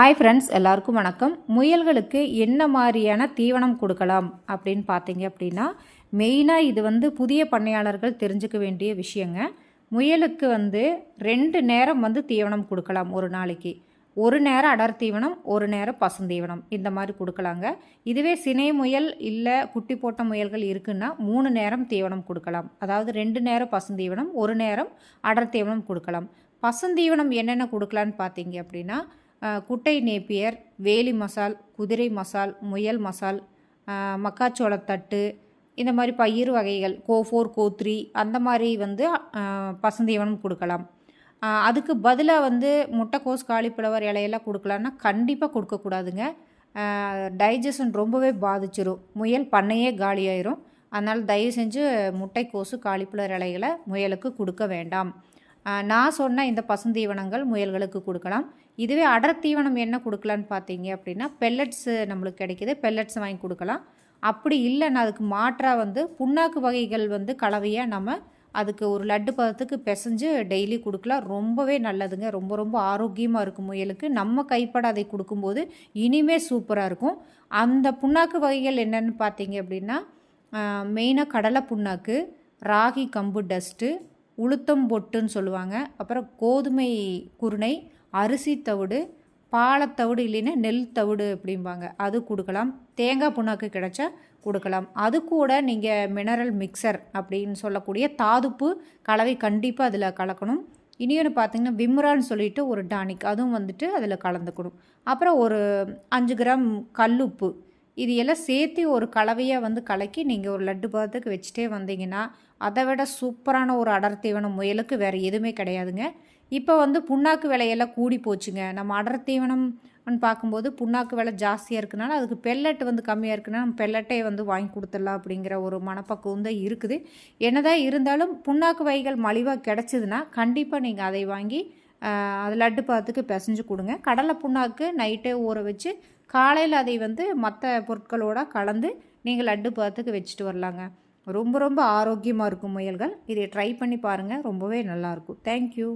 Hi friends எல்லாருக்கும் வணக்கம். முயல்களுக்கு என்ன மாதிரியான தீவனம் கொடுக்கலாம் அப்படின்னு பார்த்தீங்க அப்படின்னா மெயினாக இது வந்து புதிய பண்ணையாளர்கள் தெரிஞ்சுக்க வேண்டிய விஷயங்க. முயலுக்கு வந்து ரெண்டு நேரம் வந்து தீவனம் கொடுக்கலாம் ஒரு நாளைக்கு. ஒரு நேரம் அடர் தீவனம் ஒரு நேரம் பசுந்தீவனம் இந்த மாதிரி கொடுக்கலாங்க. இதுவே சினை முயல் இல்லை குட்டி போட்ட முயல்கள் இருக்குன்னா மூணு நேரம் தீவனம் கொடுக்கலாம். அதாவது ரெண்டு நேரம் பசுந்தீவனம் ஒரு நேரம் அடர் தீவனம் கொடுக்கலாம். பசுந்தீவனம் என்னென்ன கொடுக்கலான்னு பார்த்தீங்க அப்படின்னா குட்டை நேப்பியர் வேலி மசால் குதிரை மசால் முயல் மசால் மக்காச்சோளத்தட்டு இந்த மாதிரி பயிர் வகைகள் கோ ஃபோர் கோ த்ரீ அந்த மாதிரி வந்து அஹ், பசுந்தீவனம் கொடுக்கலாம். அதுக்கு பதிலாக வந்து முட்டைக்கோஸ் காலிஃப்ளவர் இலையெல்லாம் கொடுக்கலான்னா கண்டிப்பாக கொடுக்கக்கூடாதுங்க. டைஜஷன் ரொம்பவே பாதிச்சிரும். முயல் பண்ணையே காலியாயிரும். அதனால் தயவு செஞ்சு முட்டைக்கோசு காலிஃப்ளவர் இலைகளை முயலுக்கு கொடுக்க வேண்டாம். நான் சொன்ன இந்த பசுந்தீவனங்கள் முயல்களுக்கு கொடுக்கலாம். இதுவே அடர் தீவனம் என்ன கொடுக்கலான்னு பார்த்தீங்க அப்படின்னா பெல்லட்ஸு நம்மளுக்கு கிடைக்கிது பெல்லட்ஸ் வாங்கி கொடுக்கலாம். அப்படி இல்லைன்னா அதுக்கு மாற்றாக வந்து புண்ணாக்கு வகைகள் வந்து கலவையாக நம்ம அதுக்கு ஒரு லட்டு பதத்துக்கு பிசைஞ்சு டெய்லி கொடுக்கலாம். ரொம்பவே நல்லதுங்க. ரொம்ப ரொம்ப ஆரோக்கியமாக இருக்கும் முயலுக்கு. நம்ம கைப்பட அதை கொடுக்கும்போது இனிமே சூப்பராக இருக்கும். அந்த புண்ணாக்கு வகைகள் என்னென்னு பார்த்தீங்க அப்படின்னா மெயினாக கடலை புண்ணாக்கு ராகி கம்பு டஸ்ட்டு உளுத்தம் பொட்டுன்னு சொல்லுவாங்க. அப்புறம் கோதுமை குருணை அரிசி தவிடு பாலத்தவிடு இல்லைன்னா நெல் தவிடு அப்படிம்பாங்க. அது கொடுக்கலாம். தேங்காய் புண்ணாக்கு கிடைச்சா கொடுக்கலாம். அது கூட நீங்கள் மினரல் மிக்சர் அப்படின்னு சொல்லக்கூடிய தாதுப்பு கலவை கண்டிப்பாக அதில் கலக்கணும். இனியொன்று பார்த்தீங்கன்னா விம்ரான்னு சொல்லிட்டு ஒரு டானிக் அதுவும் வந்துட்டு அதில் கலந்துக்கணும். அப்புறம் ஒரு அஞ்சு கிராம் கல்லுப்பு. இது எல்லாம் சேர்த்து ஒரு கலவையாக வந்து கலக்கி நீங்கள் ஒரு லட்டு பாதத்துக்கு வச்சுட்டே வந்தீங்கன்னா அதை விட சூப்பரான ஒரு அடர் தீவனம் முயலுக்கு வேறு எதுவுமே கிடையாதுங்க. இப்போ வந்து புண்ணாக்கு விலையெல்லாம் கூடி போச்சுங்க. நம்ம அடர் தீவனம்னு பார்க்கும்போது புண்ணாக்கு விலை ஜாஸ்தியாக இருக்குனால அதுக்கு பெல்லட் வந்து கம்மியாக இருக்குன்னா நம்ம பெல்லட்டே வந்து வாங்கி கொடுத்துடலாம் அப்படிங்கிற ஒரு மனப்பக்குவம் தான் இருக்குது. என்னதான் இருந்தாலும் புண்ணாக்கு வகைகள் மலிவாக கிடச்சிதுன்னா கண்டிப்பாக நீங்கள் அதை வாங்கி அது லட்டு பாத்துக்கு பிசைஞ்சு கொடுங்க. கடலை புண்ணாக்கு நைட்டே ஊற வச்சு காலையில் அதை வந்து மற்ற பொருட்களோட கலந்து நீங்கள் லட்டு பாத்துக்கு வச்சுட்டு வரலாங்க. ரொம்ப ரொம்ப ஆரோக்கியமாக இருக்கும் முயல்கள். இதை ட்ரை பண்ணி பாருங்கள் ரொம்பவே நல்லாயிருக்கும் தேங்க்யூ